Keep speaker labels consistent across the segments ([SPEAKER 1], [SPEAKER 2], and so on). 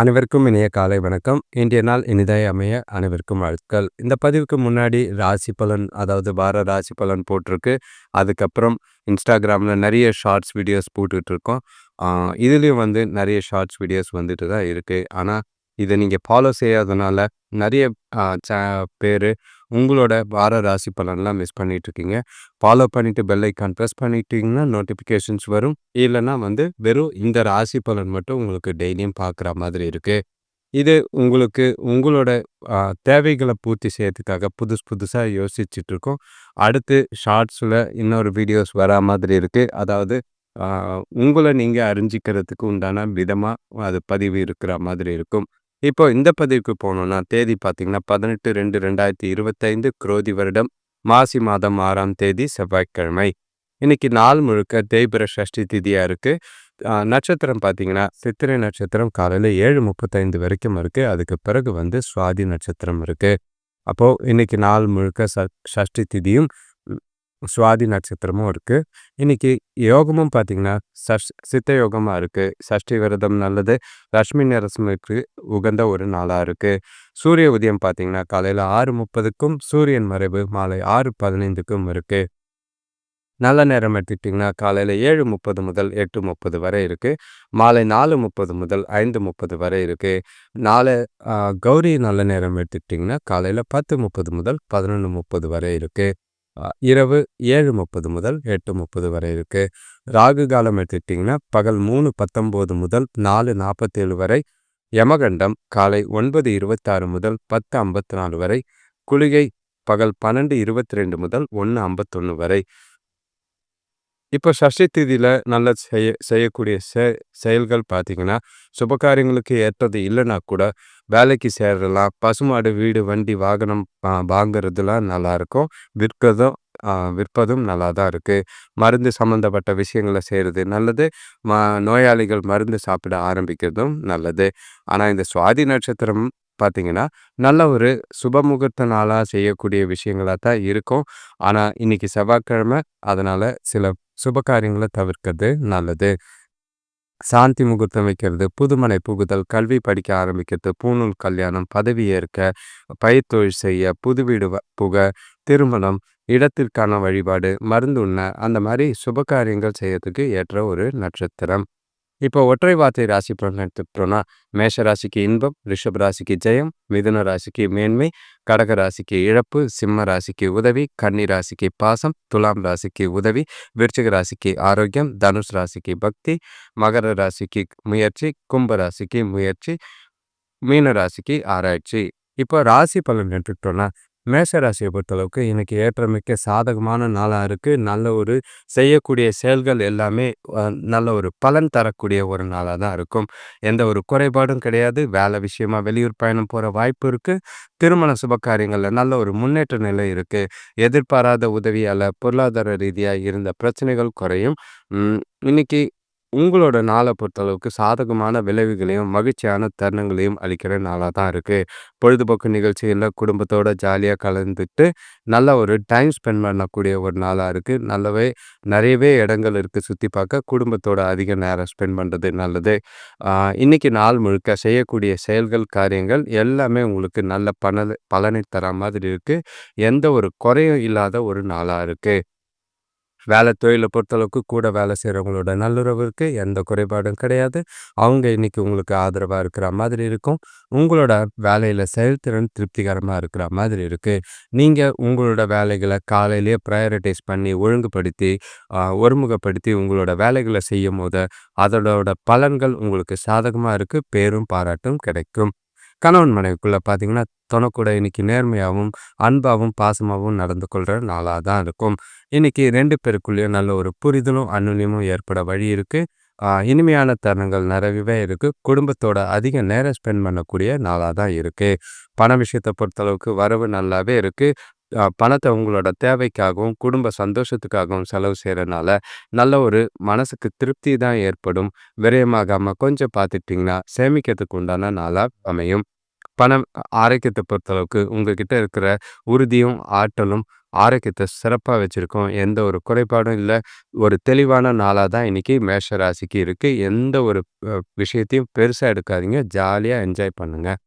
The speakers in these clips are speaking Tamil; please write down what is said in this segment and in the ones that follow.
[SPEAKER 1] அனைவருக்கும் இனிய காலை வணக்கம். இன்றைய நாள் இனிதாய் அமைய அனைவருக்கும் வாழ்த்துக்கள். இந்த பதிவுக்கு முன்னாடி ராசி பலன் அதாவது வார ராசி பலன் போட்டிருக்கு. அதுக்கப்புறம் இன்ஸ்டாகிராமில் நிறைய ஷார்ட்ஸ் வீடியோஸ் போட்டுட்ருக்கோம். இதுலேயும் வந்து நிறைய ஷார்ட்ஸ் வீடியோஸ் வந்துட்டு தான் இருக்குது ஆனால் இதை நீங்கள் ஃபாலோ செய்யாதனால நிறைய ச பேர் உங்களோட வார ராசி பலன்லாம் மிஸ் பண்ணிகிட்ருக்கீங்க ஃபாலோ பண்ணிவிட்டு பெல் ஐக்கான் ப்ரெஸ் பண்ணிட்டீங்கன்னா நோட்டிஃபிகேஷன்ஸ் வரும். இல்லைன்னா வந்து வெறும் இந்த ராசி பலன் மட்டும் உங்களுக்கு டெய்லியும் பார்க்குற மாதிரி இருக்குது இது உங்களுக்கு உங்களோட தேவைகளை பூர்த்தி செய்யறதுக்காக புதுசு புதுசாக யோசிச்சுட்ருக்கோம். அடுத்து ஷார்ட்ஸில் இன்னொரு வீடியோஸ் வரா மாதிரி இருக்குது அதாவது உங்களை நீங்கள் அறிஞ்சிக்கிறதுக்கு உண்டான விதமாக அது பதிவு இருக்கிற மாதிரி இருக்கும். இப்போ இந்த பதிவுக்கு போனோம்னா தேதி பார்த்தீங்கன்னா பதினெட்டு ரெண்டு ரெண்டாயிரத்தி இருபத்தைந்து குரோதி வருடம் மாசி மாதம் ஆறாம் தேதி செவ்வாய்க்கிழமை. இன்னைக்கு நாள் முழுக்க தேய்பிர சஷ்டி திதியாக இருக்குது நட்சத்திரம் பார்த்தீங்கன்னா சித்திரை நட்சத்திரம் காலையில் ஏழு முப்பத்தைந்து வரைக்கும் இருக்குது அதுக்கு பிறகு வந்து சுவாதி நட்சத்திரம் இருக்குது அப்போது இன்னைக்கு நாள் முழுக்க ச சஷ்டி திதியும் சுவாதி நட்சத்திரமும் இருக்குது இன்றைக்கி யோகமும் பார்த்திங்கன்னா சஷ் சித்த யோகமாக இருக்குது சஷ்டி விரதம் நல்லது. லக்ஷ்மி நரசிம்மருக்கு உகந்த ஒரு நாளாக இருக்குது சூரிய உதயம் பார்த்திங்கன்னா காலையில் ஆறு முப்பதுக்கும் சூரியன் மறைவு மாலை ஆறு பதினைந்துக்கும் இருக்குது நல்ல நேரம் எடுத்துக்கிட்டிங்கன்னா காலையில் ஏழு முப்பது முதல் எட்டு முப்பது வரை இருக்குது மாலை நாலு முப்பது முதல் ஐந்து முப்பது வரை இருக்குது நாலு கௌரி நல்ல நேரம் எடுத்துக்கிட்டிங்கன்னா காலையில் பத்து முப்பது முதல் பதினொன்று முப்பது வரை இருக்குது இரவு ஏழு முப்பது முதல் எட்டு முப்பது வரை இருக்குது ராகு காலம் எடுத்துக்கிட்டிங்கன்னா பகல் மூணு பத்தொம்போது முதல் நாலு நாற்பத்தேழு வரை. யமகண்டம் காலை ஒன்பது இருபத்தாறு முதல் பத்து ஐம்பத்தி நாலு வரை. குளிகை பகல் பன்னெண்டு இருபத்தி ரெண்டு முதல் ஒன்று ஐம்பத்தொன்று வரை. இப்போ சஷ்டி திதியில் நல்ல செய்ய செய்யக்கூடிய செ செயல்கள் பார்த்தீங்கன்னா சுபகாரியங்களுக்கு ஏற்றது இல்லைன்னா கூட வேலைக்கு சேரலாம் பசுமாடு வீடு வண்டி வாகனம் வாங்குறதுலாம் நல்லாயிருக்கும். விற்கிறதும் விற்பதும் நல்லா தான் இருக்குது மருந்து சம்மந்தப்பட்ட விஷயங்களை செய்கிறது நல்லது. ம நோயாளிகள் மருந்து சாப்பிட ஆரம்பிக்கிறதும் நல்லது. ஆனால் இந்த சுவாதி நட்சத்திரம் பார்த்தீங்கன்னா நல்ல ஒரு சுபமுகூர்த்த நாளாக செய்யக்கூடிய விஷயங்களாக தான் இருக்கும். ஆனால் இன்றைக்கி செவ்வாய்க்கிழமை அதனால் சில சுப காரியங்களை தவிர்க்கிறது நல்லது. சாந்தி முகூர்த்தம் வைக்கிறது புதுமனை புகுதல் கல்வி படிக்க ஆரம்பிக்கிறது பூநூல் கல்யாணம் பதவி ஏற்க பயிர்த்தொழில் செய்ய புது வீடு புக திருமணம் இடத்திற்கான வழிபாடு மருந்து உண்ண அந்த மாதிரி சுப காரியங்கள் செய்யறதுக்கு ஏற்ற ஒரு நட்சத்திரம். இப்போ ஒற்றை வார்த்தை ராசி பலன் எடுத்துக்கிட்டோம்னா மேஷ ராசிக்கு இன்பம் ரிஷப் ராசிக்கு ஜெயம் மிதுன ராசிக்கு மேன்மை கடக ராசிக்கு இழப்பு சிம்ம ராசிக்கு உதவி கன்னி ராசிக்கு பாசம் துலாம் ராசிக்கு உதவி விருச்சிக ராசிக்கு ஆரோக்கியம் தனுஷ் ராசிக்கு பக்தி மகர ராசிக்கு முயற்சி கும்ப ராசிக்கு முயற்சி மீன ராசிக்கு ஆராய்ச்சி. இப்போ ராசி பலன் எடுத்துக்கிட்டோம்னா மேஷராசியை பொறுத்தளவுக்கு இன்னைக்கு ஏற்றமிக்க சாதகமான நாளாக இருக்குது நல்ல ஒரு செய்யக்கூடிய செயல்கள் எல்லாமே நல்ல ஒரு பலன் தரக்கூடிய ஒரு நாளாக தான் இருக்கும். எந்த ஒரு குறைபாடும் கிடையாது. வேலை விஷயமா வெளியூர் பயணம் போகிற வாய்ப்பு இருக்குது திருமண சுப காரியங்களில் நல்ல ஒரு முன்னேற்ற நிலை இருக்குது எதிர்பாராத உதவியால் பொருளாதார ரீதியாக இருந்த பிரச்சனைகள் குறையும். இன்னைக்கு உங்களோட நாளை பொறுத்தளவுக்கு சாதகமான விளைவுகளையும் மகிழ்ச்சியான தருணங்களையும் அளிக்கிற நாளாக தான் இருக்குது பொழுதுபோக்கு நிகழ்ச்சிகளில் குடும்பத்தோட ஜாலியாக கலந்துட்டு நல்ல ஒரு டைம் ஸ்பெண்ட் பண்ணக்கூடிய ஒரு நாளாக இருக்குது நல்லவே நிறையவே இடங்கள் இருக்குது சுற்றி பார்க்க. குடும்பத்தோட அதிக நேரம் ஸ்பெண்ட் பண்ணுறது நல்லது. இன்றைக்கி நாள் முழுக்க செய்யக்கூடிய செயல்கள் காரியங்கள் எல்லாமே உங்களுக்கு நல்ல பண பலனை தர மாதிரி இருக்குது எந்த ஒரு குறையும் இல்லாத ஒரு நாளாக இருக்குது வேலை தொழிலை பொறுத்தளவுக்கு கூட வேலை செய்கிறவங்களோட நல்லுறவு இருக்குது எந்த குறைபாடும் கிடையாது. அவங்க இன்றைக்கி உங்களுக்கு ஆதரவாக இருக்கிற மாதிரி இருக்கும். உங்களோட வேலையில் செயல்திறன் திருப்திகரமாக இருக்கிற மாதிரி இருக்குது நீங்கள் உங்களோட வேலைகளை காலையிலேயே ப்ரையாரிட்டைஸ் பண்ணி ஒழுங்குபடுத்தி ஒருமுகப்படுத்தி உங்களோட வேலைகளை செய்யும் போது அதோட பலன்கள் உங்களுக்கு சாதகமாக இருக்குது பேரும் பாராட்டும் கிடைக்கும். கணவன் மனைவிக்குள்ளே பார்த்தீங்கன்னா தனக்கூட இன்னைக்கு நேர்மையாகவும் அன்பாகவும் பாசமாகவும் நடந்து கொள்கிற நாளாக தான் இருக்கும். இன்னைக்கு ரெண்டு பேருக்குள்ளேயும் நல்ல ஒரு புரிதலும் அன்னுன்யமும் ஏற்பட வழி இருக்குது இனிமையான தருணங்கள் நிறையவே இருக்குது குடும்பத்தோட அதிக நேரம் ஸ்பெண்ட் பண்ணக்கூடிய நாளாக தான் இருக்குது பண விஷயத்தை பொறுத்தளவுக்கு வரவு நல்லாவே இருக்குது பணத்தை உங்களோட தேவைக்காகவும் குடும்ப சந்தோஷத்துக்காகவும் செலவு செய்கிறனால நல்ல ஒரு மனசுக்கு திருப்தி தான் ஏற்படும். விரயமாகாமல் கொஞ்சம் பார்த்துட்டிங்கன்னா சேமிக்கிறதுக்கு உண்டான நாளாக அமையும். பணம் ஆரோக்கியத்தை பொறுத்தளவுக்கு உங்ககிட்ட இருக்கிற உறுதியும் ஆற்றலும் ஆரோக்கியத்தை சிறப்பாக வச்சுருக்கோம். எந்த ஒரு குறைபாடும் இல்லை. ஒரு தெளிவான நாளாக தான் இன்றைக்கி மேஷ ராசிக்கு இருக்குது எந்த ஒரு விஷயத்தையும் பெருசாக எடுக்காதீங்க. ஜாலியாக என்ஜாய் பண்ணுங்கள்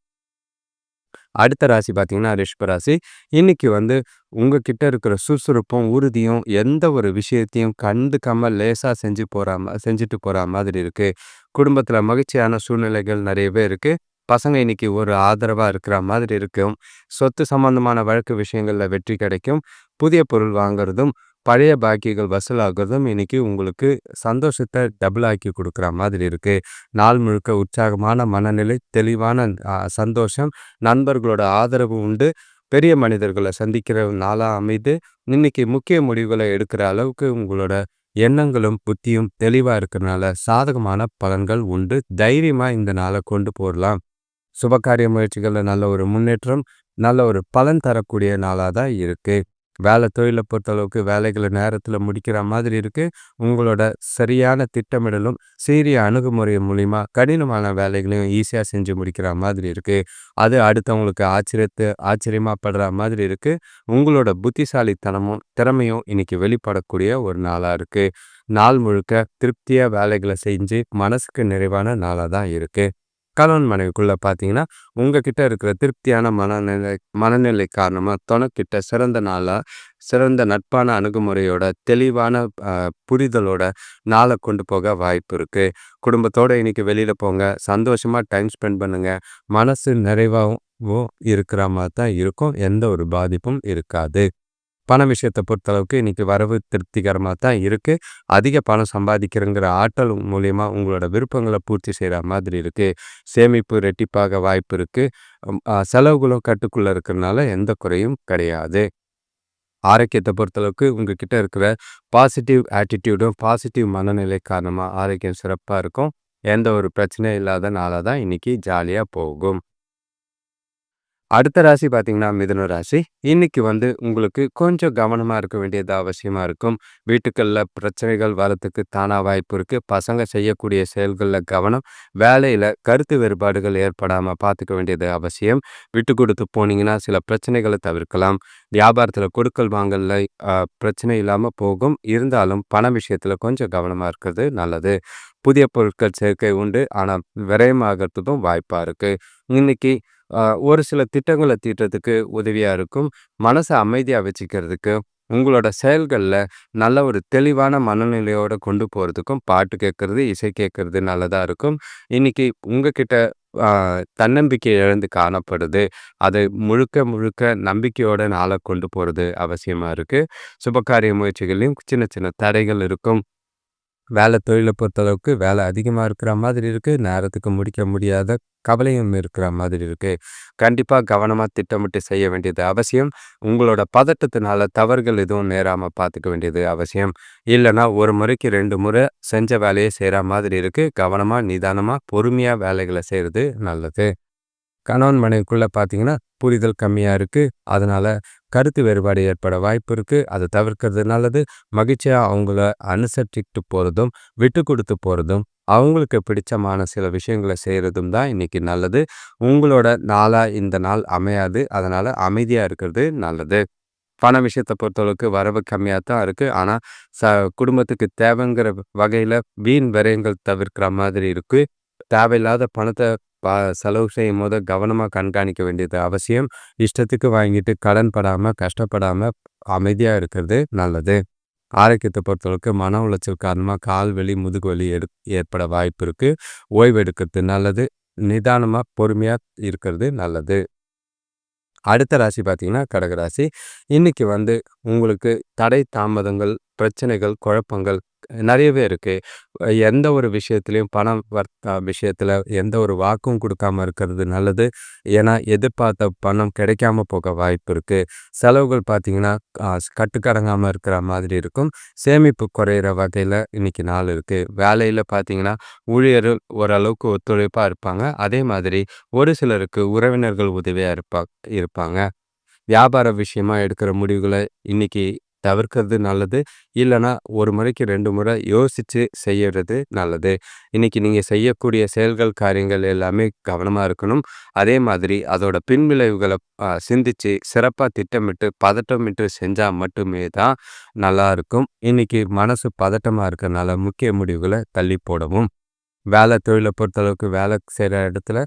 [SPEAKER 1] அடுத்த ராசி பார்த்தீங்கன்னா ரிஷப ராசி. இன்னைக்கு வந்து உங்ககிட்ட இருக்கிற சுறுசுறுப்பும் உறுதியும் எந்த ஒரு விஷயத்தையும் கண்டுக்காம லேசாக செஞ்சு போகிற செஞ்சுட்டு போகிற மாதிரி இருக்குது குடும்பத்தில் மகிழ்ச்சியான சூழ்நிலைகள் நிறையவே இருக்குது பசங்க இன்னைக்கு ஒரு ஆதரவாக இருக்கிற மாதிரி இருக்கும். சொத்து சம்பந்தமான வழக்கு விஷயங்களில் வெற்றி கிடைக்கும். புதிய பொருள் வாங்குறதும் பழைய பாக்கிகள் வசூலாகிறதும் இன்னைக்கு உங்களுக்கு சந்தோஷத்தை டபுள் ஆக்கி கொடுக்குற மாதிரி இருக்கு. நாள் முழுக்க உற்சாகமான மனநிலை தெளிவான சந்தோஷம் நண்பர்களோட ஆதரவு உண்டு. பெரிய மனிதர்களை சந்திக்கிற நாளாக அமைது. இன்னைக்கு முக்கிய முடிவுகளை எடுக்கிற அளவுக்கு உங்களோட எண்ணங்களும் புத்தியும் தெளிவாக இருக்கிறனால சாதகமான பலன்கள் உண்டு. தைரியமாக இந்த நாளை கொண்டு போடலாம் சுபகாரிய முயற்சிகளில் நல்ல ஒரு முன்னேற்றம் நல்ல ஒரு பலன் தரக்கூடிய நாளாக தான் இருக்குது வேலை தொழிலை பொறுத்தளவுக்கு வேலைகளை நேரத்தில் முடிக்கிற மாதிரி இருக்குது உங்களோட சரியான திட்டமிடலும் சீரிய அணுகுமுறை மூலிமா கடினமான வேலைகளையும் ஈஸியாக செஞ்சு முடிக்கிற மாதிரி இருக்குது அது அடுத்தவங்களுக்கு ஆச்சரியத்து ஆச்சரியமாக படுற மாதிரி இருக்குது உங்களோட புத்திசாலித்தனமும் திறமையும் இன்னைக்கு வெளிப்படக்கூடிய ஒரு நாளாக இருக்குது நாள் முழுக்க திருப்தியாக வேலைகளை செஞ்சு மனசுக்கு நிறைவான நாளாக தான் இருக்குது கணவன் மனைவிக்குள்ளே பார்த்தீங்கன்னா உங்ககிட்ட இருக்கிற திருப்தியான மனநிலை மனநிலை காரணமாக துணைக்கிட்ட சிறந்த நாளாக சிறந்த நட்பான அணுகுமுறையோட தெளிவான புரிதலோட நாளை கொண்டு போக வாய்ப்பு இருக்குது குடும்பத்தோடு இன்னைக்கு வெளியில் போங்க சந்தோஷமாக டைம் ஸ்பெண்ட் பண்ணுங்கள் மனசு நிறைவாகவும் இருக்கிற மாதிரி தான் இருக்கும். எந்த ஒரு பாதிப்பும் இருக்காது. பண விஷயத்தை பொறுத்தளவுக்கு இன்னைக்கு வரவு திருப்திகரமாக தான் இருக்குது அதிக பணம் சம்பாதிக்கிறங்கிற ஆற்றல் மூலயமா உங்களோட விருப்பங்களை பூர்த்தி செய்கிற மாதிரி இருக்குது சேமிப்பு ரெட்டிப்பாக வாய்ப்பு இருக்குது செலவுகளும் கட்டுக்குள்ளே இருக்கிறதுனால எந்த குறையும் கிடையாது. ஆரோக்கியத்தை பொறுத்தளவுக்கு உங்ககிட்ட இருக்கிற பாசிட்டிவ் ஆட்டிடியூடும் பாசிட்டிவ் மனநிலை காரணமாக ஆரோக்கியம் சிறப்பாக இருக்கும். எந்த ஒரு பிரச்சனையும் இல்லாத நாளாக தான் இன்றைக்கி ஜாலியாக போகும். அடுத்த ராசி பார்த்தீங்கன்னா மிதுன ராசி. இன்னைக்கு வந்து உங்களுக்கு கொஞ்சம் கவனமாக இருக்க வேண்டியது அவசியமாக இருக்கும். வீட்டுக்களில் பிரச்சனைகள் வரத்துக்கு தானாக வாய்ப்பு இருக்குது பசங்க செய்யக்கூடிய செயல்களில் கவனம் வேலையில் கருத்து வேறுபாடுகள் ஏற்படாமல் பார்த்துக்க வேண்டியது அவசியம். விட்டு கொடுத்து போனீங்கன்னா சில பிரச்சனைகளை தவிர்க்கலாம். வியாபாரத்தில் கொடுக்கல் வாங்கல பிரச்சனை இல்லாமல் போகும். இருந்தாலும் பண விஷயத்தில் கொஞ்சம் கவனமாக இருக்கிறது நல்லது. புதிய பொருட்கள் சேர்க்கை உண்டு. ஆனால் விரயமாகிறதுக்கும் வாய்ப்பாக இருக்குது இன்னைக்கு ஒரு சில திட்டங்களை தீட்டுறதுக்கு உதவியாக இருக்கும். மனசை அமைதியாக வச்சுக்கிறதுக்கு உங்களோட செயல்களில் நல்ல ஒரு தெளிவான மனநிலையோடு கொண்டு போகிறதுக்கும் பாட்டு கேட்குறது இசை கேட்குறது நல்லதாக இருக்கும். இன்றைக்கி உங்ககிட்ட தன்னம்பிக்கை இழந்து காணப்படுது. அதை முழுக்க முழுக்க நம்பிக்கையோட நாளை கொண்டு போகிறது அவசியமாக இருக்குது சுபகாரிய முயற்சிகளையும் சின்ன சின்ன தடைகள் இருக்கும். வேலை தொழிலை பொறுத்தளவுக்கு வேலை அதிகமாக இருக்கிற மாதிரி இருக்குது நேரத்துக்கு முடிக்க முடியாத கவலையும் இருக்கிற மாதிரி இருக்குது கண்டிப்பாக கவனமாக திட்டமிட்டு செய்ய வேண்டியது அவசியம். உங்களோட பதட்டத்தினால தவறுகள் எதுவும் நேராமல் பார்த்துக்க வேண்டியது அவசியம். இல்லைன்னா ஒரு முறைக்கு ரெண்டு முறை செஞ்ச வேலையை செய்கிற மாதிரி இருக்குது கவனமாக நிதானமாக பொறுமையாக வேலைகளை செய்கிறது நல்லது. கணவன் மனைவிக்குள்ளே பார்த்தீங்கன்னா புரிதல் கம்மியாக இருக்குது அதனால் கருத்து வேறுபாடு ஏற்பட வாய்ப்பு இருக்குது அதை தவிர்க்கிறது நல்லது. மகிழ்ச்சியாக அவங்கள அனுசரிச்சுக்கிட்டு போகிறதும் விட்டு கொடுத்து போகிறதும் அவங்களுக்கு பிடிச்சமான சில விஷயங்களை செய்கிறதும் தான் இன்றைக்கி நல்லது. உங்களோட நாளாக இந்த நாள் அமையாது. அதனால் அமைதியாக இருக்கிறது நல்லது. பண விஷயத்தை பொறுத்தளவுக்கு வரவு கம்மியாக தான் இருக்குது ஆனால் ச குடும்பத்துக்கு தேவைங்கிற வகையில் வீண் விரயங்கள் தவிர்க்கிற மாதிரி இருக்குது தேவையில்லாத பணத்தை பா செலவு செய்யும் போது கவனமாக கண்காணிக்க வேண்டியது அவசியம். இஷ்டத்துக்கு வாங்கிட்டு கடன் படாமல் கஷ்டப்படாமல் அமைதியாக இருக்கிறது நல்லது. ஆரோக்கியத்தை பொறுத்தளவுக்கு மன உளைச்சல் காரணமாக கால் வலி முதுகு வலி எடு ஏற்பட வாய்ப்பு இருக்குது ஓய்வு எடுக்கிறது நல்லது. நிதானமாக பொறுமையாக இருக்கிறது நல்லது. அடுத்த ராசி பார்த்தீங்கன்னா கடகராசி. இன்றைக்கி வந்து உங்களுக்கு தடை தாமதங்கள் பிரச்சனைகள் குழப்பங்கள் நிறையவே இருக்குது எந்த ஒரு விஷயத்துலையும் பணம் வர்த்த விஷயத்தில் எந்த ஒரு வாக்கும் கொடுக்காம இருக்கிறது நல்லது. ஏன்னா எதிர்பார்த்த பணம் கிடைக்காம போக வாய்ப்பு இருக்குது செலவுகள் பார்த்திங்கன்னா கட்டுக்கடங்காமல் இருக்கிற மாதிரி இருக்கும். சேமிப்பு குறையிற வகையில் இன்னைக்கு நாள் இருக்குது வேலையில் பார்த்தீங்கன்னா ஊழியர்கள் ஓரளவுக்கு ஒத்துழைப்பாக இருப்பாங்க. அதே மாதிரி ஒரு சிலருக்கு உறவினர்கள் உதவியாக இருப்பா இருப்பாங்க. வியாபார விஷயமா எடுக்கிற முடிவுகளை இன்னைக்கு தவிர்க்கிறது நல்லது. இல்லைன்னா ஒரு முறைக்கு ரெண்டு முறை யோசித்து செய்யறது நல்லது. இன்னைக்கு நீங்கள் செய்யக்கூடிய செயல்கள், காரியங்கள் எல்லாமே கவனமாக இருக்கணும். அதே மாதிரி அதோட பின்விளைவுகளை சிந்தித்து சிந்திச்சு, திட்டமிட்டு, பதட்டமிட்டு செஞ்சால் மட்டுமே தான் நல்லாருக்கும். இன்னைக்கு மனசு பதட்டமாக இருக்கிறனால முக்கிய முடிவுகளை தள்ளி போடவும், வேலை தொழிலை பொறுத்தளவுக்கு வேலை செய்கிற இடத்துல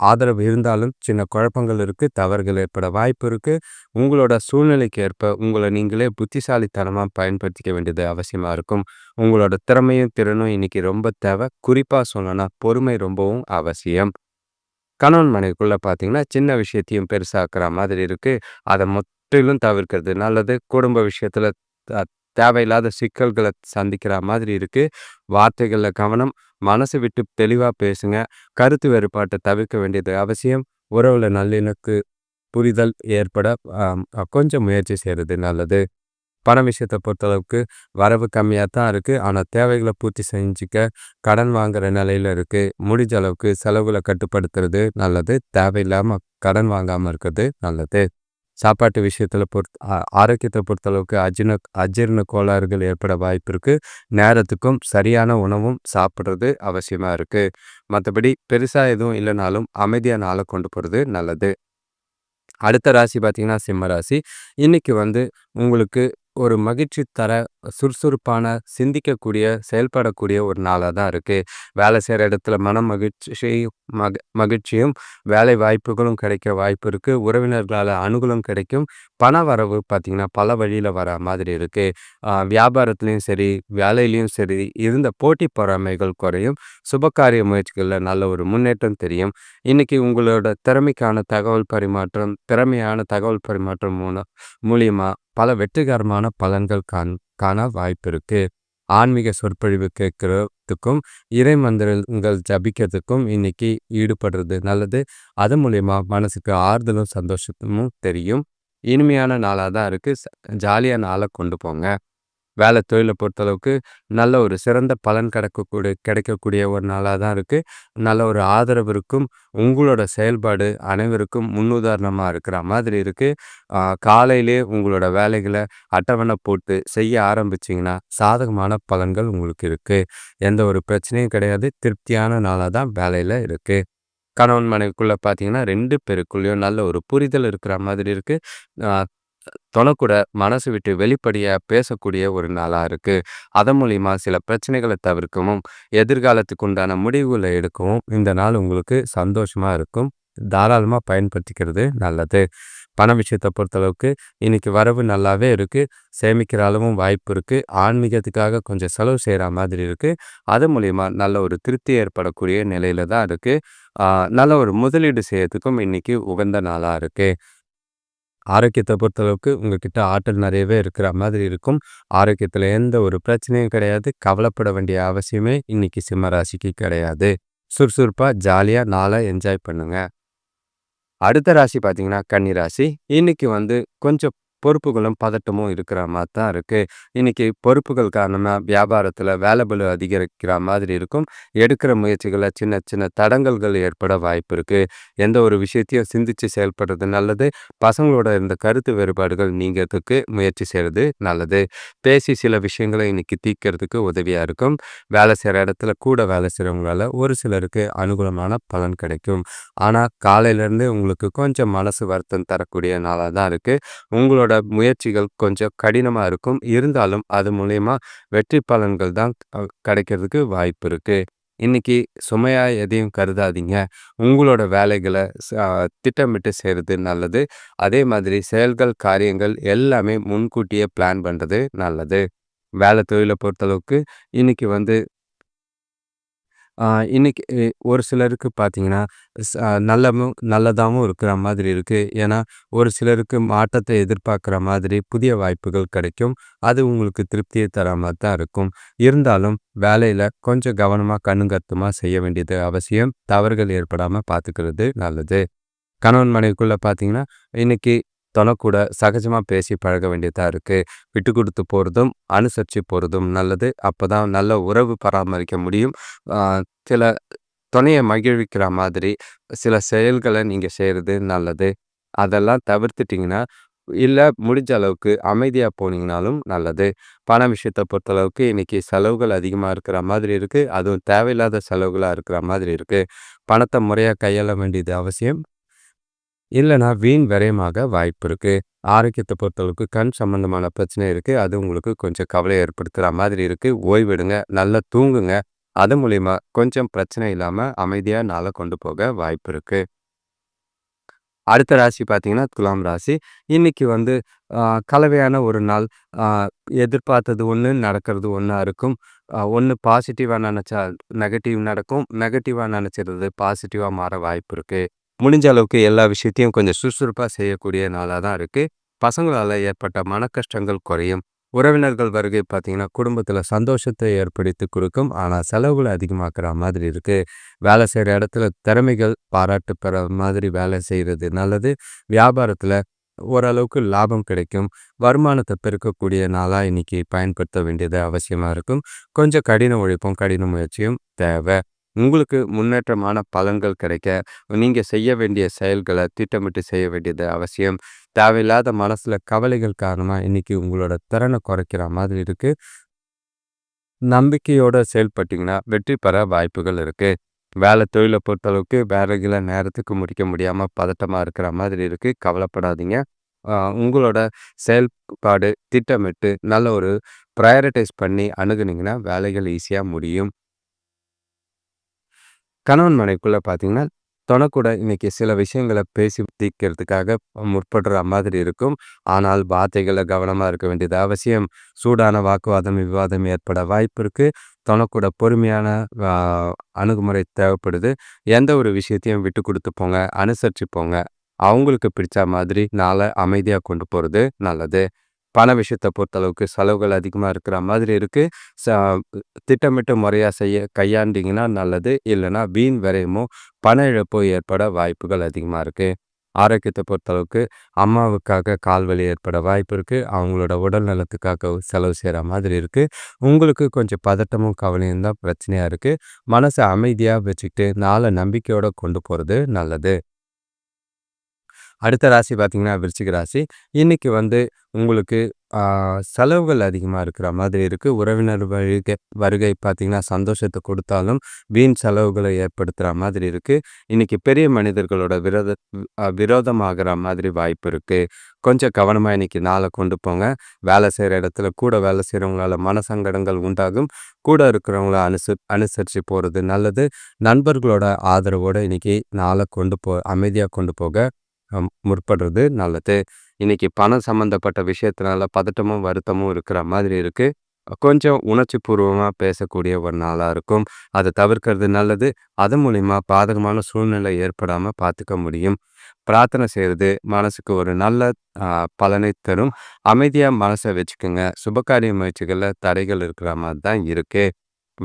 [SPEAKER 1] ஆதரவு இருந்தாலும் சின்ன குழப்பங்கள் இருக்குது தவறுகள் ஏற்பட வாய்ப்பு இருக்குது உங்களோட சூழ்நிலைக்கு ஏற்ப உங்களை நீங்களே புத்திசாலித்தனமாக பயன்படுத்திக்க வேண்டியது அவசியமாக இருக்கும். உங்களோட திறமையும், திறனும் இன்னைக்கு ரொம்ப தேவை. குறிப்பாக சொல்லணும்னா பொறுமை ரொம்பவும் அவசியம். கணவன் மனைவிக்குள்ளே பார்த்தீங்கன்னா, சின்ன விஷயத்தையும் பெருசாக்குற மாதிரி இருக்குது அதை முற்றிலும் தவிர்க்கிறது நல்லது. குடும்ப விஷயத்தில் த தேவையில்லாத சிக்கல்களை சந்திக்கிற மாதிரி இருக்குது வார்த்தைகளில் கவனம். மனசு விட்டு தெளிவாக பேசுங்க. கருத்து வேறுபாட்டை தவிர்க்க வேண்டியது அவசியம். உறவுல நல்லிணக்கு புரிதல் ஏற்பட கொஞ்சம் முயற்சி செய்கிறது நல்லது. பண விஷயத்தை பொறுத்தளவுக்கு வரவு கம்மியாக தான் இருக்குது ஆனால் தேவைகளை பூர்த்தி செஞ்சுக்க கடன் வாங்குகிற நிலையில் இருக்குது முடிஞ்ச அளவுக்கு செலவுகளை கட்டுப்படுத்துறது நல்லது. தேவையில்லாமல் கடன் வாங்காமல் இருக்கிறது நல்லது. சாப்பாட்டு விஷயத்தில் பொறுத் ஆரோக்கியத்தை பொறுத்தளவுக்கு அஜீர்ண அஜீரண கோளாறுகள் ஏற்பட வாய்ப்பு இருக்குது நேரத்துக்கும் சரியான உணவும் சாப்பிட்றது அவசியமாக இருக்குது மற்றபடி பெருசாக எதுவும் இல்லைனாலும் அமைதியா நாளை கொண்டு போகிறது நல்லது. அடுத்த ராசி பார்த்தீங்கன்னா, சிம்ம ராசி. இன்றைக்கி வந்து உங்களுக்கு ஒரு மகிழ்ச்சி தர சுறுசுறுப்பான, சிந்திக்கக்கூடிய, செயல்படக்கூடிய ஒரு நாளாக தான் இருக்குது வேலை செய்கிற இடத்துல மன மகிழ்ச்சி மக மகிழ்ச்சியும், வேலை வாய்ப்புகளும் கிடைக்க வாய்ப்பு இருக்குது உறவினர்களால் அணுகலும் கிடைக்கும். பண வரவு பார்த்தீங்கன்னா, பல வழியில் வர மாதிரி இருக்குது வியாபாரத்துலேயும் சரி, வேலையிலையும் சரி, இருந்த போட்டி பொறாமைகள் குறையும். சுபகாரிய முயற்சிகளில் நல்ல ஒரு முன்னேற்றம் தெரியும். இன்றைக்கி உங்களோட திறமைக்கான தகவல் பரிமாற்றம், திறமையான தகவல் பரிமாற்றம் மூலம் மூலிமா பல வெற்றிகரமான பலன்கள் காண் காண வாய்ப்பு இருக்கு. ஆன்மீக சொற்பொழிவு கேட்கறதுக்கும் இறை மந்திரங்கள் ஜபிக்கிறதுக்கும் இன்னைக்கு ஈடுபடுறது நல்லது. அது மூலியமா மனசுக்கு ஆறுதலும், சந்தோஷமும் தெரியும். இனிமையான நாளாக தான் இருக்கு. ஜாலியாக ஜாலியா நாள கொண்டு போங்க. வேலை தொழிலை பொறுத்தளவுக்கு நல்ல ஒரு சிறந்த பலன் கிடைக்கக்கூடிய கிடைக்கக்கூடிய ஒரு நாளாக தான் இருக்குது நல்ல ஒரு ஆதரவு இருக்கும். உங்களோட செயல்பாடு அனைவருக்கும் முன்னுதாரணமாக இருக்கிற மாதிரி இருக்குது காலையிலே காலையிலேயே உங்களோட வேலைகளை அட்டவணை போட்டு செய்ய ஆரம்பிச்சிங்கன்னா சாதகமான பலன்கள் உங்களுக்கு இருக்குது எந்த ஒரு பிரச்சனையும் கிடையாது. திருப்தியான நாளாக தான் வேலையில் இருக்குது கணவன் மனைவிக்குள்ளே பார்த்தீங்கன்னா, ரெண்டு பேருக்குள்ளேயும் நல்ல ஒரு புரிதல் இருக்கிற மாதிரி இருக்குது தொணக்கூட மனசு விட்டு வெளிப்படையாக பேசக்கூடிய ஒரு நாளாக இருக்குது அதன் மூலிமா சில பிரச்சனைகளை தவிர்க்கவும், எதிர்காலத்துக்கு உண்டான முடிவுகளை எடுக்கவும் இந்த நாள் உங்களுக்கு சந்தோஷமாக இருக்கும். தாராளமாக பயன்படுத்திக்கிறது நல்லது. பண விஷயத்தை பொறுத்தளவுக்கு இன்றைக்கி வரவு நல்லாவே இருக்குது சேமிக்கிற அளவும் வாய்ப்பு இருக்குது ஆன்மீகத்துக்காக கொஞ்சம் செலவு செய்கிற மாதிரி இருக்குது அது மூலிமா நல்ல ஒரு திருப்தி ஏற்படக்கூடிய நிலையில் தான் இருக்குது நல்ல ஒரு முதலீடு செய்யறதுக்கும் இன்றைக்கி உகந்த நாளாக இருக்குது ஆரோக்கியத்தை பொறுத்தளவுக்கு உங்ககிட்ட ஆற்றல் நிறையவே இருக்கிற மாதிரி இருக்கும். ஆரோக்கியத்துல எந்த ஒரு பிரச்சனையும் கிடையாது. கவலைப்பட வேண்டிய அவசியமே இன்னைக்கு சிம்ம ராசிக்கு கிடையாது. சுறுசுறுப்பா, ஜாலியா நாளாக என்ஜாய் பண்ணுங்க. அடுத்த ராசி பார்த்தீங்கன்னா, கன்னி ராசி. இன்னைக்கு வந்து கொஞ்சம் பொறுப்புகளும், பதட்டமும் இருக்கிற மாதிரி தான் இருக்குது இன்றைக்கி பொறுப்புகள் காரணமாக வியாபாரத்தில் வேலைபளு அதிகரிக்கிற மாதிரி இருக்கும். எடுக்கிற முயற்சிகளை சின்ன சின்ன தடங்கல்கள் ஏற்பட வாய்ப்பு இருக்குது எந்த ஒரு விஷயத்தையும் சிந்திச்சு செயல்படுறது நல்லது. பசங்களோட இருந்த கருத்து வேறுபாடுகள் நீங்கிறதுக்கு முயற்சி செய்கிறது நல்லது. பேசி சில விஷயங்களை இன்றைக்கி தீர்க்கிறதுக்கு உதவியாக இருக்கும். வேலை செய்கிற இடத்துல கூட வேலை செய்கிறவங்களால ஒரு சிலருக்கு அனுகூலமான பலன் கிடைக்கும். ஆனால் காலையிலேருந்து உங்களுக்கு கொஞ்சம் மனசு வருத்தம் தரக்கூடிய நாளாக தான் இருக்குது உங்களோட உங்களோட முயற்சிகள் கொஞ்சம் கடினமாக இருக்கும். இருந்தாலும் அது மூலயமா வெற்றி பலன்கள் தான் கிடைக்கிறதுக்கு வாய்ப்பு இருக்குது இன்றைக்கி சுமையாக எதையும் கருதாதீங்க. உங்களோட வேலைகளை ச திட்டமிட்டு செய்கிறது நல்லது. அதே மாதிரி செயல்கள், காரியங்கள் எல்லாமே முன்கூட்டியே பிளான் பண்ணுறது நல்லது. வேலை தொழிலை பொறுத்தளவுக்கு இன்னைக்கு வந்து இன்றைக்கி ஒரு சிலருக்கு பார்த்தீங்கன்னா, நல்லவும் நல்லமும் இருக்கிற மாதிரி இருக்குது ஏன்னா, ஒரு சிலருக்கு மாற்றத்தை எதிர்பார்க்குற மாதிரி புதிய வாய்ப்புகள் கிடைக்கும். அது உங்களுக்கு திருப்தியை தர மாதிரி தான் இருக்கும். இருந்தாலும் வேலையில் கொஞ்சம் கவனமாக கண்ணுங்கத்துமாக செய்ய வேண்டியது அவசியம். தவறுகள் ஏற்படாமல் பார்த்துக்கிறது நல்லது. கணவன் மனைவிக்குள்ளே பார்த்தீங்கன்னா, இன்னைக்கு தனக்கூட சகஜமாக பேசி பழக வேண்டியதாக இருக்குது விட்டு கொடுத்து போகிறதும் அனுசரித்து போகிறதும் நல்லது. அப்பதான் நல்ல உறவு பராமரிக்க முடியும். சில துணையை மகிழ்விக்கிற மாதிரி சில செயல்களை நீங்கள் செய்கிறது நல்லது. அதெல்லாம் தவிர்த்துட்டிங்கன்னா இல்லை முடிஞ்ச அளவுக்கு அமைதியாக போனீங்கனாலும் நல்லது பண விஷயத்தை பொறுத்தளவுக்கு இன்றைக்கி செலவுகள் அதிகமாக இருக்கிற மாதிரி இருக்குது அதுவும் தேவையில்லாத செலவுகளாக இருக்கிற மாதிரி இருக்குது பணத்தை முறையாக கையாள வேண்டியது அவசியம் இல்லைனா வீண் விரயமாக வாய்ப்பு இருக்குது ஆரோக்கியத்தை பொறுத்தளவுக்கு கண் சம்மந்தமான பிரச்சனை இருக்குது அது உங்களுக்கு கொஞ்சம் கவலை ஏற்படுத்துகிற மாதிரி இருக்குது ஓய்வெடுங்க நல்லா தூங்குங்க. அது மூலிமா கொஞ்சம் பிரச்சனை இல்லாமல் அமைதியாக நாளை கொண்டு போக வாய்ப்பு இருக்குது அடுத்த ராசி பார்த்தீங்கன்னா துலாம் ராசி. இன்னைக்கு வந்து கலவையான ஒரு நாள். எதிர்பார்த்தது ஒன்று நடக்கிறது ஒன்றா இருக்கும். ஒன்று பாசிட்டிவாக நினச்சா நெகட்டிவ் நடக்கும். நெகட்டிவாக நினச்சிருது பாசிட்டிவாக மாற வாய்ப்பு இருக்குது முடிஞ்ச அளவுக்கு எல்லா விஷயத்தையும் கொஞ்சம் சுறுசுறுப்பாக செய்யக்கூடிய நாளாக தான் இருக்குது பசங்களால் ஏற்பட்ட மன கஷ்டங்கள் குறையும். உறவினர்கள் வருகை பார்த்தீங்கன்னா குடும்பத்தில் சந்தோஷத்தை ஏற்படுத்தி கொடுக்கும். ஆனால் செலவுகளை அதிகமாக்குற மாதிரி இருக்குது வேலை செய்கிற இடத்துல திறமைகள் பாராட்டு பெற மாதிரி வேலை செய்கிறது நல்லது. வியாபாரத்தில் ஓரளவுக்கு லாபம் கிடைக்கும். வருமானத்தை பெருக்கக்கூடிய நாளாக இன்றைக்கி பயன்படுத்த வேண்டியது அவசியமாக இருக்கும். கொஞ்சம் கடின உழைப்பும் கடின முயற்சியும் தேவை. உங்களுக்கு முன்னேற்றமான பலன்கள் கிடைக்க நீங்கள் செய்ய வேண்டிய செயல்களை திட்டமிட்டு செய்ய வேண்டியது அவசியம். தேவையில்லாத மனசில் கவலைகள் காரணமாக இன்றைக்கி உங்களோட திறனை குறைக்கிற மாதிரி இருக்குது நம்பிக்கையோடு செயல்பட்டிங்கன்னா வெற்றி பெற வாய்ப்புகள் இருக்குது வேலை தொழிலை பொறுத்தளவுக்கு வேலைகளை நேரத்துக்கு முடிக்க முடியாமல் பதட்டமாக இருக்கிற மாதிரி இருக்குது கவலைப்படாதீங்க. உங்களோட செயல்பாடு திட்டமிட்டு நல்ல ஒரு ப்ரையாரிட்டைஸ் பண்ணி அணுகுனீங்கன்னா வேலைகள் ஈஸியாக முடியும். கணவன் மனைக்குள்ளே பார்த்தீங்கன்னா தொனக்கூட இன்றைக்கி சில விஷயங்களை பேசி தீர்க்கிறதுக்காக முற்படுற மாதிரி இருக்கும். ஆனால் வார்த்தைகளில் கவனமாக இருக்க வேண்டியது அவசியம். சூடான வாக்குவாதம் விவாதம் ஏற்பட வாய்ப்பு இருக்குது தொணக்கூட பொறுமையான அணுகுமுறை தேவைப்படுது. எந்த ஒரு விஷயத்தையும் விட்டு கொடுத்து போங்க அனுசரித்து போங்க. அவங்களுக்கு பிடிச்ச மாதிரி நாளை அமைதியாக கொண்டு போகிறது நல்லது. பண விஷயத்தை பொறுத்தளவுக்கு செலவுகள் அதிகமாக இருக்கிற மாதிரி இருக்குது ச திட்டமிட்டு முறையாக செய்ய கையாண்டிங்கன்னா நல்லது. இல்லைன்னா வீண் விரையமோ பண இழப்போ ஏற்பட வாய்ப்புகள் அதிகமாக இருக்குது ஆரோக்கியத்தை பொறுத்தளவுக்கு அம்மாவுக்காக கால்வலி ஏற்பட வாய்ப்பு இருக்குது அவங்களோட உடல் நலத்துக்காக செலவு செய்கிற மாதிரி இருக்குது உங்களுக்கு கொஞ்சம் பதட்டமும் கவலையும் தான் பிரச்சனையாக இருக்குது மனசை அமைதியாக வச்சுக்கிட்டு நாளை நம்பிக்கையோடு கொண்டு போகிறது நல்லது. அடுத்த ராசி பார்த்தீங்கன்னா விருச்சிக ராசி. இன்றைக்கி வந்து உங்களுக்கு செலவுகள் அதிகமாக இருக்கிற மாதிரி இருக்குது உறவினர் வருகை வருகை பார்த்திங்கன்னா சந்தோஷத்தை கொடுத்தாலும் வீண் செலவுகளை ஏற்படுத்துகிற மாதிரி இருக்குது இன்றைக்கி பெரிய மனிதர்களோட விரோத விரோதமாகிற மாதிரி வாய்ப்பு இருக்குது கொஞ்சம் கவனமாக இன்றைக்கி நாளை கொண்டு போங்க. வேலை செய்கிற இடத்துல கூட வேலை செய்கிறவங்களால மனசங்கடங்கள் உண்டாகும். கூட இருக்கிறவங்கள அனுசு அனுசரித்து போகிறது நல்லது. நண்பர்களோட ஆதரவோடு இன்றைக்கி நாளை கொண்டு போ அமைதியாக கொண்டு போக. முற்படுறது நல்லது. இன்றைக்கி பணம் சம்மந்தப்பட்ட விஷயத்தினால பதட்டமும் வருத்தமும் இருக்கிற மாதிரி இருக்குது கொஞ்சம் உணர்ச்சி பூர்வமாக பேசக்கூடிய ஒரு நாளாக இருக்கும். அதை தவிர்க்கிறது நல்லது. அது மூலிமா பாதகமான சூழ்நிலை ஏற்படாமல் பார்த்துக்க முடியும். பிரார்த்தனை செய்கிறது மனசுக்கு ஒரு நல்ல பலனை தரும். அமைதியாக மனசை வச்சுக்கோங்க. சுபகாரிய முயற்சிகளில் தடைகள் இருக்கிற மாதிரி தான் இருக்குது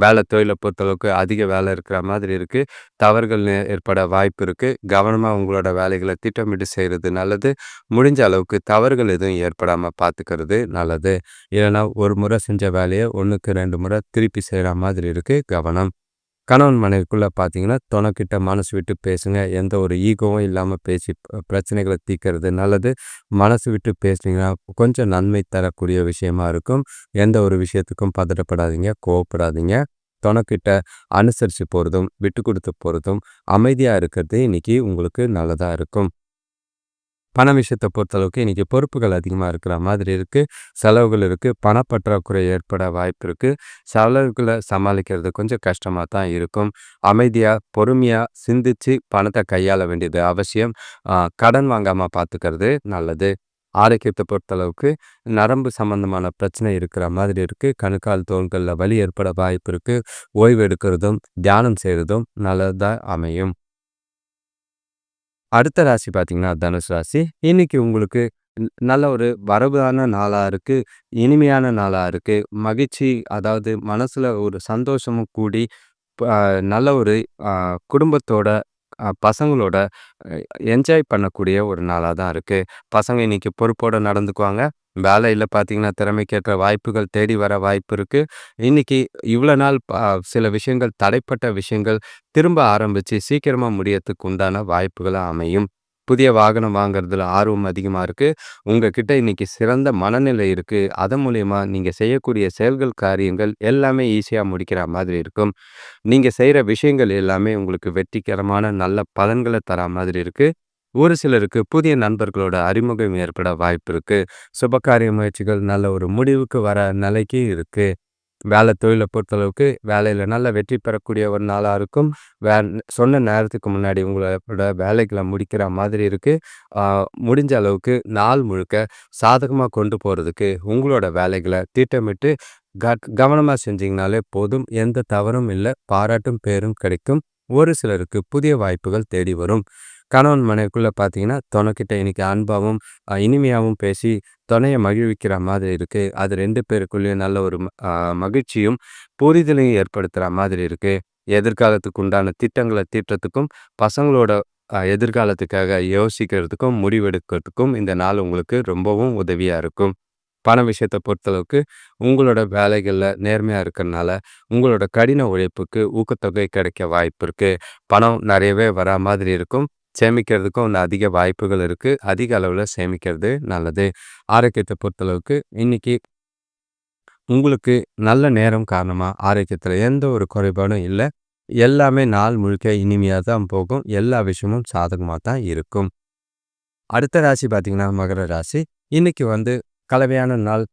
[SPEAKER 1] வேலை தொழிலை பொறுத்தளவுக்கு அதிக வேலை இருக்கிற மாதிரி இருக்குது தவறுகள் ஏற்பட வாய்ப்பு இருக்குது கவனமாக உங்களோட வேலைகளை திட்டமிட்டு செய்கிறது நல்லது. முடிஞ்ச அளவுக்கு தவறுகள் எதுவும் ஏற்படாமல் பார்த்துக்கிறது நல்லது. இல்லைனா ஒரு முறை செஞ்ச வேலையை ஒன்றுக்கு ரெண்டு முறை திருப்பி செய்கிற மாதிரி இருக்குது கவனம். கணவன் மனைவிக்குள்ளே பார்த்தீங்கன்னா துணைக்கிட்ட மனசு விட்டு பேசுங்க. எந்த ஒரு ஈகோவும் இல்லாமல் பேசி பிரச்சனைகளை தீர்க்கறது நல்லது. மனசு விட்டு பேசுனீங்கன்னா கொஞ்சம் நன்மை தரக்கூடிய விஷயமா இருக்கும். எந்த ஒரு விஷயத்துக்கும் பதட்டப்படாதீங்க கோவப்படாதீங்க. துணைக்கிட்ட அனுசரித்து போகிறதும் விட்டு கொடுத்து போகிறதும் அமைதியாக இருக்கிறது இன்னைக்கு உங்களுக்கு நல்லதாக இருக்கும். பண விஷயத்தை பொறுத்தளவுக்கு இன்றைக்கி பொறுப்புகள் அதிகமாக இருக்கிற மாதிரி இருக்குது செலவுகள் இருக்குது பணப்பற்றாக்குறை ஏற்பட வாய்ப்பு இருக்குது செலவுகளை சமாளிக்கிறது கொஞ்சம் கஷ்டமாக தான் இருக்கும். அமைதியாக பொறுமையாக சிந்தித்து பணத்தை கையாள வேண்டியது அவசியம். கடன் வாங்காமல் பார்த்துக்கிறது நல்லது. ஆரோக்கியத்தை பொறுத்தளவுக்கு நரம்பு சம்மந்தமான பிரச்சனை இருக்கிற மாதிரி இருக்குது கணுக்கால் தோள்களில் வலி ஏற்பட வாய்ப்பு இருக்குது ஓய்வு எடுக்கிறதும் தியானம் செய்கிறதும் நல்லதாக அமையும். அடுத்த ராசி பார்த்தீங்கன்னா தனுசு ராசி. இன்றைக்கி உங்களுக்கு நல்ல ஒரு வரவான நாளாக இருக்குது இனிமையான நாளாக இருக்குது மகிழ்ச்சி அதாவது மனசில் ஒரு சந்தோஷமும் கூடி நல்ல ஒரு குடும்பத்தோட பசங்களோட என்ஜாய் பண்ணக்கூடிய ஒரு நாளாக தான் இருக்குது பசங்க இன்னைக்கு பொறுப்போடு நடந்துக்குவாங்க. வேலையில் பார்த்தீங்கன்னா திறமைக்கேற்ற வாய்ப்புகள் தேடி வர வாய்ப்பு இருக்குது இன்றைக்கி இவ்வளோ நாள் சில விஷயங்கள் தடைப்பட்ட விஷயங்கள் திரும்ப ஆரம்பித்து சீக்கிரமாக முடியறதுக்கு உண்டான வாய்ப்புகளாக அமையும். புதிய வாகனம் வாங்குறதுல ஆர்வம் அதிகமாக இருக்குது உங்ககிட்ட இன்றைக்கி சிறந்த மனநிலை இருக்குது அதன் மூலயமா நீங்கள் செய்யக்கூடிய செயல்கள் காரியங்கள் எல்லாமே ஈஸியாக முடிக்கிற மாதிரி இருக்கும். நீங்கள் செய்கிற விஷயங்கள் எல்லாமே உங்களுக்கு வெற்றிகரமான நல்ல பலன்களை தர மாதிரி இருக்குது ஒரு சிலருக்கு புதிய நண்பர்களோட அறிமுகம் ஏற்பட வாய்ப்பு இருக்குது சுபகாரிய முயற்சிகள் நல்ல ஒரு முடிவுக்கு வர நிலைக்கு இருக்குது வேலை தொழிலை பொறுத்தளவுக்கு வேலையில் நல்ல வெற்றி பெறக்கூடிய ஒரு நாளாக இருக்கும். வே சொன்ன நேரத்துக்கு முன்னாடி உங்களோட வேலைகளை முடிக்கிற மாதிரி இருக்குது முடிஞ்ச அளவுக்கு நாள் முழுக்க சாதகமாக கொண்டு போகிறதுக்கு உங்களோட வேலைகளை திட்டமிட்டு க கவனமாக செஞ்சிங்கனாலே போதும். எந்த தவறும் இல்லை. பாராட்டும் பேரும் கிடைக்கும். ஒரு சிலருக்கு புதிய வாய்ப்புகள் தேடி வரும். கணவன் மனைவிக்குள்ளே பார்த்தீங்கன்னா துணைக்கிட்ட இன்னைக்கு அன்பாகவும் இனிமையாகவும் பேசி துணையை மகிழ்விக்கிற மாதிரி இருக்குது அது ரெண்டு பேருக்குள்ளேயும் நல்ல ஒரு மகிழ்ச்சியும் புரிதலையும் ஏற்படுத்துகிற மாதிரி இருக்குது எதிர்காலத்துக்கு உண்டான திட்டங்களை தீட்டுறதுக்கும் பசங்களோட எதிர்காலத்துக்காக யோசிக்கிறதுக்கும் முடிவெடுக்கிறதுக்கும் இந்த நாள் உங்களுக்கு ரொம்பவும் உதவியாக இருக்கும். பண விஷயத்தை பொறுத்தளவுக்கு உங்களோட வேலைகளில் நேர்மையாக இருக்கிறனால உங்களோட கடின உழைப்புக்கு ஊக்கத்தொகை கிடைக்க வாய்ப்பு இருக்குது பணம் நிறையவே வரா மாதிரி இருக்கும். சேமிக்கிறதுக்கும் அதிக வாய்ப்புகள் இருக்குது அதிக அளவில் சேமிக்கிறது நல்லது. ஆரோக்கியத்தை பொறுத்தளவுக்கு இன்றைக்கி உங்களுக்கு நல்ல நேரம் காரணமாக ஆரோக்கியத்தில் எந்த ஒரு குறைபாடும் இல்லை. எல்லாமே நாள் முழுக்க இனிமையாக தான் போகும். எல்லா விஷயமும் சாதகமாக தான் இருக்கும். அடுத்த ராசி பார்த்தீங்கன்னா மகர ராசி. இன்றைக்கி வந்து கலவையான நாள்.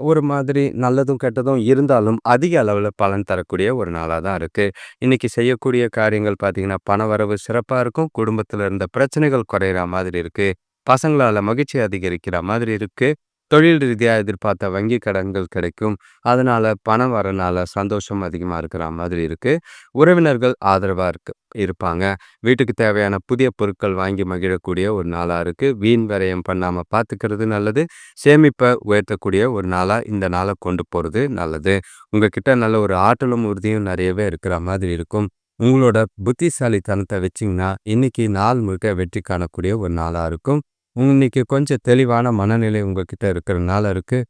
[SPEAKER 1] ஒரு மாதிரி நல்லதும் கெட்டதும் இருந்தாலும் அதிக அளவில் பலன் தரக்கூடிய ஒரு நாளாக தான் இருக்குது இன்றைக்கி செய்யக்கூடிய காரியங்கள் பார்த்திங்கன்னா பண வரவு சிறப்பாக இருக்கும். குடும்பத்தில் இருந்த பிரச்சனைகள் குறையிற மாதிரி இருக்குது பசங்களால் மகிழ்ச்சி அதிகரிக்கிற மாதிரி இருக்குது தொழில் ரீதியாக எதிர்பார்த்த வங்கி கடன்கள் கிடைக்கும். அதனால் பணம் வரனால சந்தோஷம் அதிகமாக இருக்கிற மாதிரி இருக்குது உறவினர்கள் ஆதரவாக இருக்கு இருப்பாங்க. வீட்டுக்கு தேவையான புதிய பொருட்கள் வாங்கி மகிழக்கூடிய ஒரு நாளாக இருக்குது வீண் விரயம் பண்ணாமல் பார்த்துக்கிறது நல்லது. சேமிப்பை உயர்த்தக்கூடிய ஒரு நாளாக இந்த நாளை கொண்டு போகிறது நல்லது. உங்ககிட்ட நல்ல ஒரு ஆற்றலும் உறுதியும் நிறையவே இருக்கிற மாதிரி இருக்கும். உங்களோட புத்திசாலித்தனத்தை வச்சிங்கன்னா இன்னைக்கு நாள் முழுக்க வெற்றி காணக்கூடிய ஒரு நாளாக இருக்கும். இன்னைக்கு கொஞ்சம் தெளிவான மனநிலை உங்ககிட்ட இருக்கிறனால இருக்குது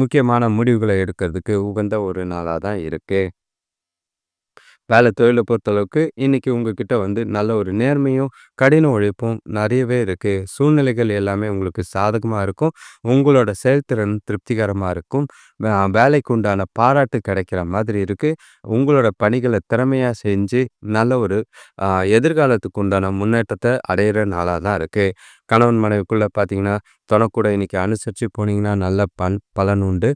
[SPEAKER 1] முக்கியமான முடிவுகளை எடுக்கிறதுக்கு உகந்த ஒரு நாளாக தான் இருக்குது வேலை தொழிலை பொறுத்தளவுக்கு இன்னைக்கு உங்ககிட்ட வந்து நல்ல ஒரு நேர்மையும் கடின உழைப்பும் நிறையவே இருக்குது சூழ்நிலைகள் எல்லாமே உங்களுக்கு சாதகமாக இருக்கும். உங்களோட செயல்திறன் திருப்திகரமாக இருக்கும். வேலைக்கு உண்டான பாராட்டு கிடைக்கிற மாதிரி இருக்குது உங்களோட பணிகளை திறமையாக செஞ்சு நல்ல ஒரு எதிர்காலத்துக்கு உண்டான முன்னேற்றத்தை அடையிற நாளாக தான் இருக்குது கணவன் மனைவிக்குள்ளே பார்த்தீங்கன்னா தொணக்கூட இன்றைக்கி அனுசரித்து போனீங்கன்னா நல்ல பன் பலன் உண்டு.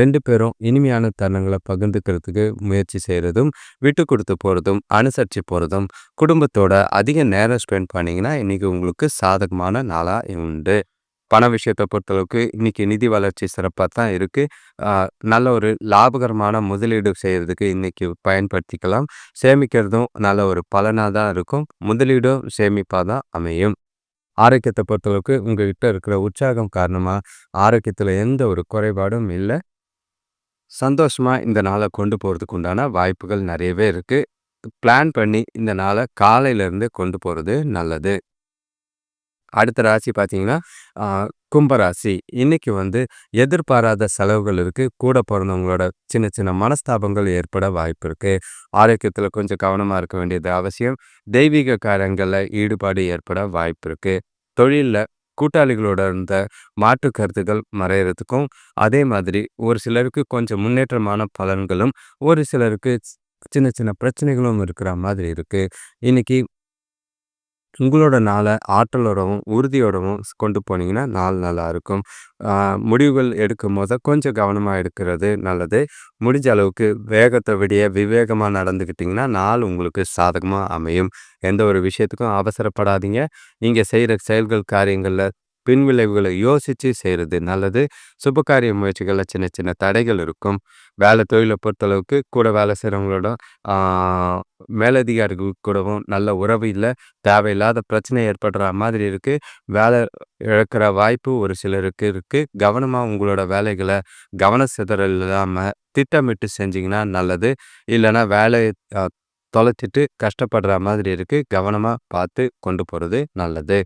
[SPEAKER 1] ரெண்டு பேரும் இனிமையான தருணங்களை பகிர்ந்துக்கிறதுக்கு முயற்சி செய்கிறதும் விட்டு கொடுத்து போகிறதும் அனுசரித்து போகிறதும் குடும்பத்தோட அதிக நேரம் ஸ்பெண்ட் பண்ணிங்கன்னா இன்றைக்கி உங்களுக்கு சாதகமான நாளாக உண்டு. பண விஷயத்தை பொறுத்தளவுக்கு இன்றைக்கி நிதி வளர்ச்சி சிறப்பாக தான் இருக்குது நல்ல ஒரு லாபகரமான முதலீடு செய்கிறதுக்கு இன்றைக்கி பயன்படுத்திக்கலாம். சேமிக்கிறதும் நல்ல ஒரு பலனாக தான் இருக்கும். முதலீடும் சேமிப்பாக தான் அமையும். ஆரோக்கியத்தை பொறுத்தளவுக்கு உங்ககிட்ட இருக்கிற உற்சாகம் காரணமாக ஆரோக்கியத்தில் எந்த ஒரு குறைபாடும் இல்லை. சந்தோஷமாக இந்த நாளை கொண்டு போகிறதுக்கு உண்டான வாய்ப்புகள் நிறையவே இருக்குது பிளான் பண்ணி இந்த நாளை காலையிலேருந்து கொண்டு போகிறது நல்லது. அடுத்த ராசி பார்த்தீங்கன்னா கும்பராசி இன்னைக்கு வந்து எதிர்பாராத செலவுகள் இருக்குது கூட பிறந்தவங்களோட சின்ன சின்ன மனஸ்தாபங்கள் ஏற்பட வாய்ப்பு இருக்குது ஆரோக்கியத்தில் கொஞ்சம் கவனமாக இருக்க வேண்டியது அவசியம். தெய்வீக காரியங்களில் ஈடுபாடு ஏற்பட வாய்ப்பு இருக்குது தொழிலில் கூட்டாளிகளோட இருந்த மாற்று கருத்துக்கள் மறையிறதுக்கும் அதே மாதிரி ஒரு சிலருக்கு கொஞ்சம் முன்னேற்றமான பலன்களும் ஒரு சிலருக்கு சின்ன சின்ன பிரச்சனைகளும் இருக்கிற மாதிரி இருக்குது இன்றைக்கி உங்களோட நாளை ஆற்றலோடவும் உறுதியோடவும் கொண்டு போனீங்கன்னா நாள் நல்லாயிருக்கும் முடிவுகள் எடுக்கும் போது கொஞ்சம் கவனமாக எடுக்கிறது நல்லது. முடிஞ்ச அளவுக்கு வேகத்தை விடிய விவேகமாக நடந்துக்கிட்டிங்கன்னா நாள் உங்களுக்கு சாதகமாக அமையும். எந்த ஒரு விஷயத்துக்கும் அவசரப்படாதீங்க. நீங்கள் செய்கிற செயல்கள் காரியங்களில் பின்விளைவுகளை யோசித்து செய்கிறது நல்லது. சுபகாரிய முயற்சிகளில் சின்ன சின்ன தடைகள் இருக்கும். வேலை தொழிலை பொறுத்தளவுக்கு கூட வேலை செய்கிறவங்களோட மேலதிகாரிகள் கூடவும் நல்ல உறவு இல்லை. தேவையில்லாத பிரச்சனை ஏற்படுற மாதிரி இருக்குது வேலை இழக்கிற வாய்ப்பு ஒரு சிலருக்கு இருக்குது கவனமாக உங்களோட வேலைகளை கவன சிதறல் இல்லாமல் திட்டமிட்டு செஞ்சிங்கன்னா நல்லது. இல்லைன்னா வேலையை தொலைச்சிட்டு கஷ்டப்படுற மாதிரி இருக்குது கவனமாக பார்த்து கொண்டு போகிறது நல்லது.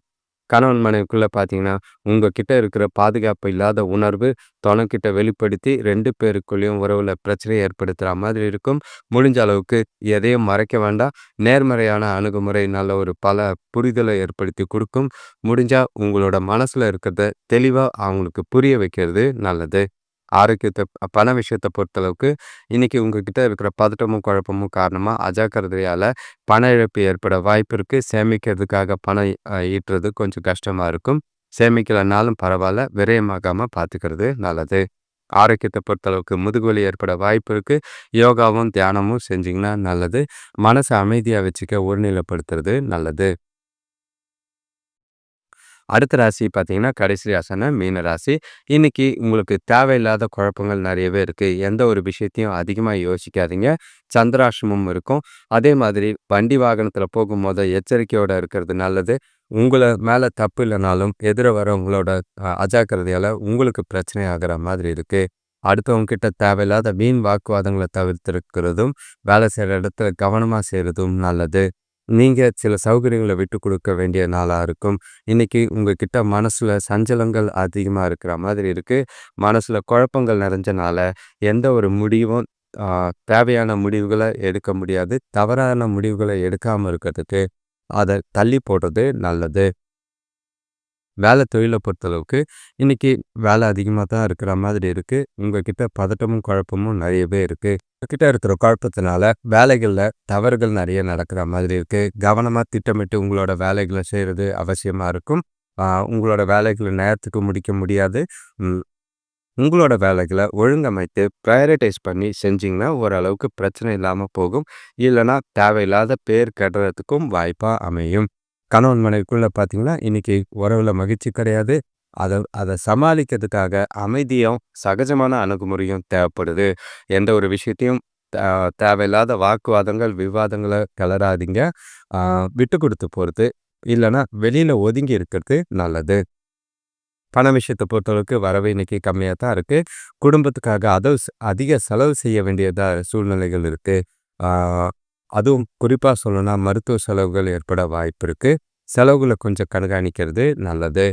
[SPEAKER 1] கணவன் மனைவிக்குள்ளே பார்த்தீங்கன்னா உங்ககிட்ட இருக்கிற பாதுகாப்பு இல்லாத உணர்வு தொணக்கிட்ட வெளிப்படுத்தி ரெண்டு பேருக்குள்ளேயும் உறவில் பிரச்சனையை ஏற்படுத்துகிற மாதிரி இருக்கும். முடிஞ்ச அளவுக்கு எதையும் மறைக்க வேண்டாம். நேர்மறையான அணுகுமுறை நல்ல ஒரு பல புரிதலை ஏற்படுத்தி கொடுக்கும். முடிஞ்சால் உங்களோட மனசில் இருக்கிறத தெளிவாக அவங்களுக்கு புரிய வைக்கிறது நல்லது. ஆரோக்கியத்தை பண விஷயத்தை பொறுத்தளவுக்கு இன்றைக்கி உங்ககிட்ட இருக்கிற பதட்டமும் குழப்பமும் காரணமாக அஜாக்கிரதையால் பண இழப்பு ஏற்பட வாய்ப்பு இருக்குது சேமிக்கிறதுக்காக பணம் ஈட்டுறது கொஞ்சம் கஷ்டமாக இருக்கும். சேமிக்கலைனாலும் பரவாயில்ல. விரயமாகாமல் பார்த்துக்கிறது நல்லது. ஆரோக்கியத்தை பொறுத்தளவுக்கு முதுகுவலி ஏற்பட வாய்ப்பு இருக்குது யோகாவும் தியானமும் செஞ்சிங்கன்னா நல்லது. மனசை அமைதியாக வச்சுக்க ஒருநிலைப்படுத்துறது நல்லது. அடுத்த ராசி பார்த்தீங்கன்னா கடைசி ராசினா மீன ராசி. இன்னைக்கு உங்களுக்கு தேவையில்லாத குழப்பங்கள் நிறையவே இருக்குது எந்த ஒரு விஷயத்தையும் அதிகமாக யோசிக்காதீங்க. சந்திராசிரமம் இருக்கும். அதே மாதிரி வண்டி வாகனத்தில் போகும்போது எச்சரிக்கையோடு இருக்கிறது நல்லது. உங்களை மேலே தப்பு இல்லைனாலும் எதிர வரவங்களோட அஜாக்கிரதையால் உங்களுக்கு பிரச்சனை ஆகிற மாதிரி இருக்குது அடுத்தவங்கக்கிட்ட தேவையில்லாத வீண் வாக்குவாதங்களை தவிர்த்திருக்கிறதும் வேலை செய்கிற இடத்துல கவனமாக செய்கிறதும் நல்லது. நீங்கள் சில சௌகரியங்களை விட்டு கொடுக்க வேண்டிய நாளாக இருக்கும். இன்றைக்கி உங்ககிட்ட மனசில் சஞ்சலங்கள் அதிகமாக இருக்கிற மாதிரி இருக்குது மனசில் குழப்பங்கள் நிறைஞ்சனால எந்த ஒரு முடிவும் தேவையான முடிவுகளை எடுக்க முடியாது. தவறான முடிவுகளை எடுக்காமல் இருக்கிறதுக்கு அதை தள்ளி போடுறது நல்லது. வேலை தொழிலை பொறுத்தளவுக்கு இன்றைக்கி வேலை அதிகமாக தான் இருக்கிற மாதிரி இருக்குது உங்ககிட்ட பதட்டமும் குழப்பமும் நிறையவே இருக்குது கிட்ட இருக்கிற குழப்பத்தினால வேலைகளில் தவறுகள் நிறைய நடக்கிற மாதிரி இருக்குது கவனமாக திட்டமிட்டு உங்களோட வேலைகளை செய்கிறது அவசியமாக இருக்கும். உங்களோட வேலைகளை நேரத்துக்கு முடிக்க முடியாது. உங்களோட வேலைகளை ஒழுங்கமைத்து ப்ரையாரிட்டைஸ் பண்ணி செஞ்சிங்கன்னா ஓரளவுக்கு பிரச்சனை இல்லாமல் போகும். இல்லைனா தேவையில்லாத பேர் கெடுறதுக்கும் வாய்ப்பாக அமையும். கணவன் மனைவிக்குள்ளே பார்த்தீங்கன்னா இன்றைக்கி உறவில் மகிழ்ச்சி கிடையாது. அதை அதை சமாளிக்கிறதுக்காக அமைதியும் சகஜமான அணுகுமுறையும் தேவைப்படுது. எந்த ஒரு விஷயத்தையும் தேவையில்லாத வாக்குவாதங்கள் விவாதங்களை கிளறாதீங்க. விட்டு கொடுத்து போகிறது இல்லைன்னா வெளியில் ஒதுங்கி இருக்கிறது நல்லது. பண விஷயத்தை பொறுத்தளவுக்கு வரவு இன்னைக்கு கம்மியாக தான் இருக்குது குடும்பத்துக்காக அதை அதிக செலவு செய்ய வேண்டியதாக சூழ்நிலைகள் இருக்குது அதுவும் குறிப்பாக சொல்லணும்னா மருத்துவ செலவுகள் ஏற்பட வாய்ப்பு இருக்குது செலவுகளை கொஞ்சம் கண்காணிக்கிறது நல்லது.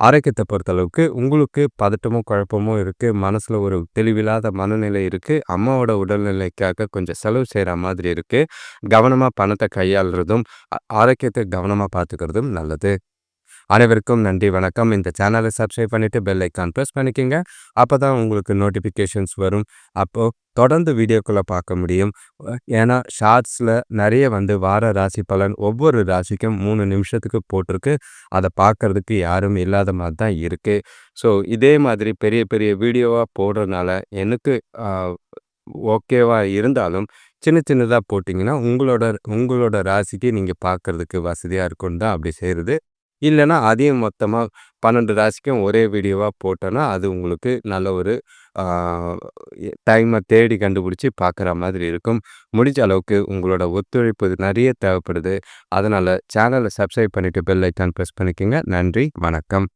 [SPEAKER 1] ஆரோக்கியத்தை பொறுத்தளவுக்கு உங்களுக்கு பதட்டமும் குழப்பமும் இருக்குது மனசில் ஒரு தெளிவில்லாத மனநிலை இருக்குது அம்மாவோட உடல்நிலைக்காக கொஞ்சம் செலவு செய்கிற மாதிரி இருக்குது கவனமாக பணத்தை கையாளுறதும் ஆரோக்கியத்தை கவனமாக பார்த்துக்கிறதும் நல்லது. அனைவருக்கும் நன்றி வணக்கம். இந்த சேனலை சப்ஸ்கிரைப் பண்ணிவிட்டு பெல் ஐக்கான் ப்ரெஸ் பண்ணிக்கோங்க. அப்போ தான் உங்களுக்கு நோட்டிஃபிகேஷன்ஸ் வரும். அப்போது தொடர்ந்து வீடியோக்குள்ளே பார்க்க முடியும். ஏன்னா ஷார்ட்ஸில் நிறைய வந்து வார ராசி பலன் ஒவ்வொரு ராசிக்கும் மூணு நிமிஷத்துக்கு போட்டிருக்கு. அதை பார்க்குறதுக்கு யாரும் இல்லாத மாதிரி தான் இருக்குது ஸோ இதே மாதிரி பெரிய பெரிய வீடியோவாக போடுறதுனால எனக்கு ஓகேவாக இருந்தாலும் சின்ன சின்னதாக போட்டிங்கன்னா உங்களோட உங்களோட ராசிக்கு நீங்கள் பார்க்குறதுக்கு வசதியாக இருக்குன்னு தான் அப்படி செய்கிறது இல்லைன்னா அதையும் மொத்தமாக பன்னெண்டு ராசிக்கும் ஒரே வீடியோவாக போட்டோன்னா அது உங்களுக்கு நல்ல ஒரு டைமை தேடி கண்டுபிடிச்சி பார்க்குற மாதிரி இருக்கும். முடிஞ்ச அளவுக்கு உங்களோட ஒத்துழைப்பு நிறைய தேவைப்படுது. அதனால் சேனலை சப்ஸ்கிரைப் பண்ணிவிட்டு பெல் ஐக்கான் ப்ரெஸ் பண்ணிக்கோங்க. நன்றி வணக்கம்.